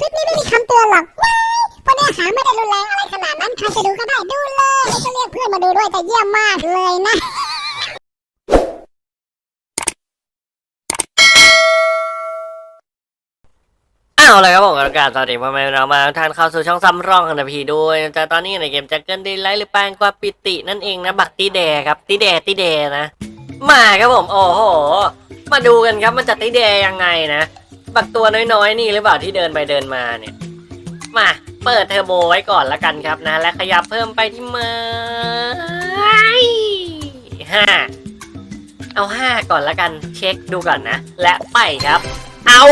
คลิปนี้ไม่มีคำเตือนหรอกว้ายเพราะเนื้อหาไม่ได้รุนแรงอะไรขนาดนั้นใครจะดูก็ได้ดูเลยแล้วก็เรียกเพื่อนมาดูด้วยแต่เยี่ยมมากเลยนะ อ้าวเลยครับผมอากาศสวัสดีพ่อแม่เรามาทานเข้าสู่ช่องซ้ำร่องกันนะพี่ด้วยแต่ตอนนี้ในเกมแจ็คเกิลดีไลท์หรือแปลงกว่าปิตินั่นเองนะบักตีแดครับตีแดตีแดนะ มาครับผมโอ้โห มาดูกันครับมันจะตีแดยังไงนะ บักตัวน้อยๆ นี่หรือเปล่าที่เดินไปเดินมาเนี่ย มาเปิดเทอร์โบไว้ก่อนละกันครับนะ และขยับเพิ่มไปที่ไม้ห้าเอาห้าก่อนละกันเช็คดูก่อนนะ และไปครับ เอา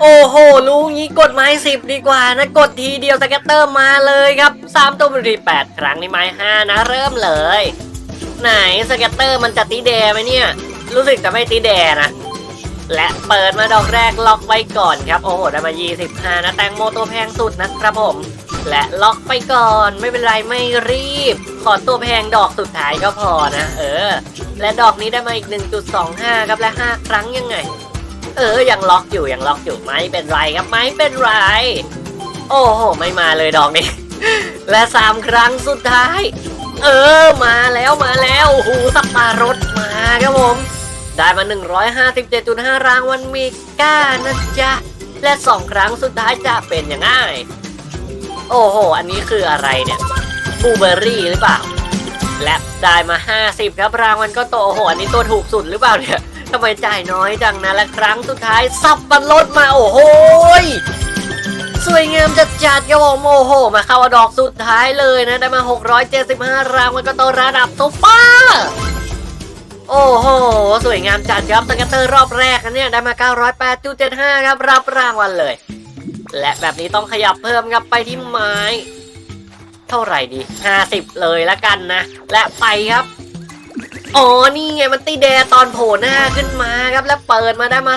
โอ้โหรู้งี้กดไม้สิบดีกว่านะ กดทีเดียวสเก็ตเตอร์มาเลยครับสามตัวบรีแปดครั้งในไม้ห้านะ เริ่มเลย ไหนสเก็ตเตอร์มันจะตีแดไหมเนี่ย รู้สึกจะไม่ตีแดนะ และเปิดมาดอกแรกล็อกไว้ก่อนครับ โอ้โห ได้มา 25 นะแตงโมตัวแพงสุดนะครับผม และล็อกไปก่อนไม่เป็นไรไม่รีบ ขอตัวแพงดอกสุดท้ายก็พอนะ เออ และดอกนี้ได้มาอีก 1.25 ครับและ 5 ครั้งยังไง เออ ยังล็อกอยู่ยังล็อกอยู่ไม่เป็นไรครับไม่เป็นไร โอ้โห ไม่มาเลยดอกนี้ และสามครั้งสุดท้าย เออ มาแล้วมาแล้วโอ้โหสับปะรดมาครับผม ได้มา 157.5 รางวัลมีก้านะจ๊ะ และ 2 ครั้งสุดท้ายจะเป็นอย่างง่าย โอ้โห อันนี้คืออะไรเนี่ยบูเบอรี่หรือเปล่า และได้มา 50 ครับรางวัลก็โตโอ้โห อันนี้ตัวถูกสุดหรือเปล่าเนี่ยทำไมจ่ายน้อยจังนะ และครั้งสุดท้ายสับปะรดมาโอ้โหสวยงามจัดจัดๆครับผมโอ้โห มาเข้าดอกสุดท้ายเลยนะ ได้มา 675 รางวัลก็โตระดับซุปเปอร์ โอ้โห สวยงามจัดครับสเก็ตเตอร์รอบแรกนะเนี่ยได้มา 908.75 ครับ รับรางวัลเลย และแบบนี้ต้องขยับเพิ่มครับไปที่ไม้ เท่าไหร่ดี 50 เลยละกันนะ และไปครับ อ๋อ นี่ไงมันตีแดตอนโผล่หน้าขึ้นมาครับ แล้วเปิดมาได้มา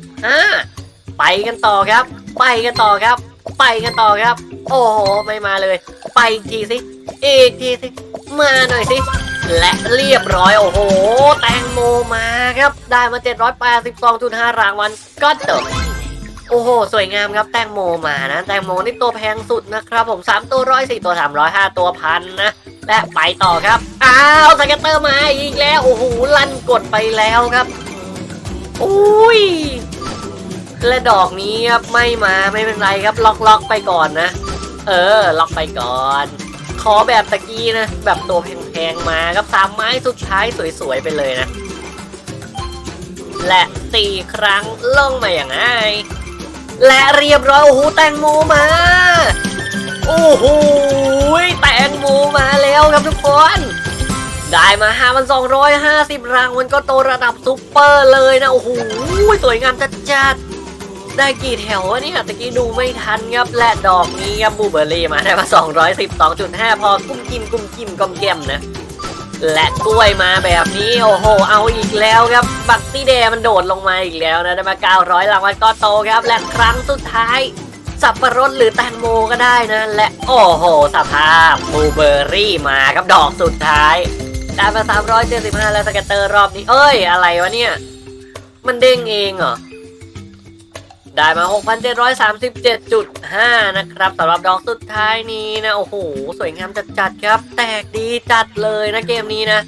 315 ไปกันต่อครับ ไปกันต่อครับ ไปกันต่อครับ โอ้โห ไม่มาเลย ไปอีกทีสิ อีกทีสิ มาหน่อยสิ และเรียบร้อย โอ้โห แตงโมมาครับ ได้มา 782.5 รางวัลก็จบโอ้โห สวยงามครับ แตงโมมานะ แตงโมนี่ตัวแพงสุดนะครับ ผม 3 ตัวร้อยสี่ตัว 300 5 ตัวพันนะ และไปต่อครับ อ้าวสเก็ตเตอร์มาอีกแล้ว โอ้โห ลั่นกดไปแล้วครับอุ้ยและดอกนี้ครับไม่มาไม่เป็นไรครับ ล็อกล็อกไปก่อนนะ เออ ล็อกไปก่อน ขอแบบตะกี้นะ แบบตัวแพ งมาครับสามไม้สุดท้ายสวยๆไปเลยนะ และสี่ครั้งลงมาอย่างง่ายและเรียบร้อยโอ้โหแตงโมมา โอ้โหแตงโมมาแล้วครับทุกคนได้มา 5,250 รางวัลก็โตระดับซุปเปอร์เลยนะ โอ้โห สวยงามจัดๆ ได้กี่แถววะเนี่ยตะกี้ดูไม่ทันครับและดอกนี้ครับบูเบอร์รี่มาได้มา 212.5 พอกุ้มกิมกุ้มกิมกอมแกมนะและกล้วยมาแบบนี้โอ้โห เอาอีกแล้วครับ บักตี้เดย์มันโดดลงมาอีกแล้วนะได้มา 900รางวัลก็โตครับ และครั้งสุดท้าย สับปะรดหรือแตงโมก็ได้นะ และโอ้โห สภาพบูเบอร์รี่มาครับดอกสุดท้ายได้มา375 แล้วสเกตเตอร์รอบนี้ เอ้ย อะไรวะเนี่ย มันเด้งเองเหรอ ได้มา 6,737.5 นะครับสำหรับดอกสุดท้ายนี้นะ โอ้โห สวยงามจัดๆครับ แตกดีจัดเลยนะเกมนี้นะ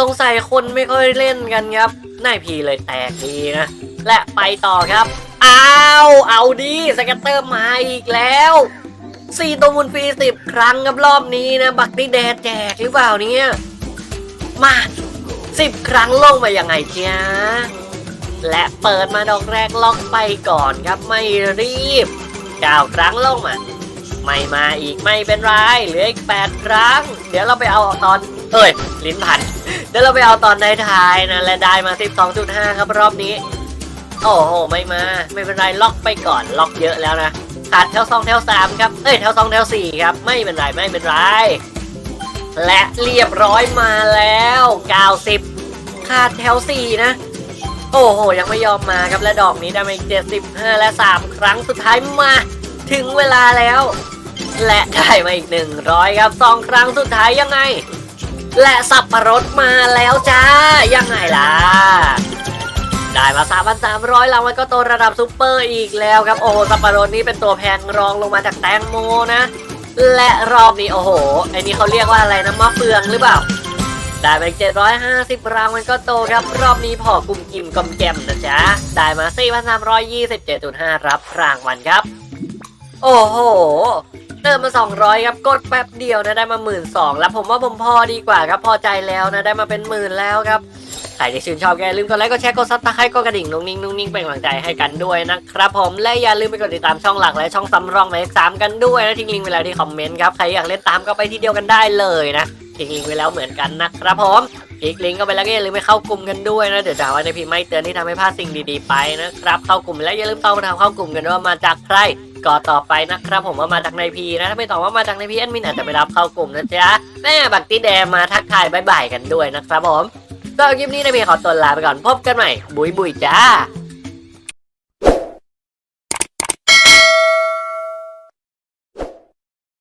สงสัยคนไม่ค่อยเล่นกันครับนายพีเลยแตกดีนะ และไปต่อครับ อ้าว เอาดีสเก็ตเตอร์มาอีกแล้วสี่ตัวมูลฟรีสิบครั้งครับรอบนี้นะ บักตี้แดดแจกหรือเปล่าเนี่ยมาสิบครั้งลงมายังไงเจ้า และเปิดมาดอกแรกล็อกไปก่อนครับไม่รีบเก้าครั้งลงมาไม่มาอีกไม่เป็นไรเหลืออีกแปดครั้ง เดี๋ยวเราไปเอาตอนเอ้ย ลิ้นพัน เดี๋ยวเราไปเอาตอนในท้ายนะ และได้มา 12.5 ครับรอบนี้ โอ้โห ไม่มา ไม่เป็นไรล็อกไปก่อนล็อกเยอะแล้วนะขาดแถวสองแถวสามครับเอ้ยแถวสองแถวสี่ครับ ไม่เป็นไรไม่เป็นไร และเรียบร้อยมาแล้ว 90 ขาดแถว4นะ โอ้โห ยังไม่ยอมมาครับและดอกนี้ได้มาอีก75 และ 3 ครั้งสุดท้ายมา ถึงเวลาแล้ว และได้มาอีก 100 ครับ 2 ครั้งสุดท้ายยังไง และสับปะรดมาแล้วจ้า ยังไงล่ะ ได้มา 3,300รางวัลก็โตระดับซูเปอร์อีกแล้วครับ โอ้โห สับปะรดนี่เป็นตัวแพงรองลงมาจากแตงโมนะ และรอบนี้โอ้โหไอ้นี่เขาเรียกว่าอะไรนะมะเฟืองหรือเปล่า ได้ไป750 รางวัลก็โตครับ รอบนี้พอกลุ่มกิมกอมแกมนะจ๊ะ ได้มา 4,327.5 รับรางวัลครับ โอ้โห เติมมา 200 ครับ กดแป๊บเดียวนะได้มา 1 2ื่นแล้วผมว่าผมพอดีกว่าครับพอใจแล้วนะได้มาเป็นหมื่นแล้วครับใครที่ชื่นชอบแกลืมกดไลค์กดแชร์กดซับสไครต์กดกระดิ่งนุ่งนิ่งนุ่งนิ่งเป็นกำลังใจให้กันด้วยนะครับผมและอย่าลืมไปกดติดตามช่องหลักและช่องสำรองหมายเลขสามกันด้วยนะทิ้งลิงก์ไว้แล้วที่คอมเมนต์ครับใครอยากเล่นตามก็ไปที่เดียวกันได้เลยนะ ทิ้งลิงก์ไว้แล้วเหมือนกันนะครับผมคลิกลิงก์ก็ไปแล้วก็อย่าลืมไปเข้ากลุ่มกันด้วยนะ เดี๋ยวจะเอาวในพิมพ์ไม่เตือนที่ทำให้พลาดสิ่งดีๆไปนะครับ เข้ากลุ่มแล้วอย่าลืมตอบคำถามเข้ากลุ่มกันด้วยว่ามาจากใครก็ต่อไปนะครับผมว่ามาจากในพีนะถ้าไม่ตอบว่ามาจากในพีแอดมินอาจจะไม่รับเข้ากลุ่มนะจ๊ะแม่บักตี้แดงมาทักทายบายบายกันด้วยนะครับผมก็คลิปนี้ในพจขอตัวลาไปก่อนพบกันใหม่บุยบุยจ้า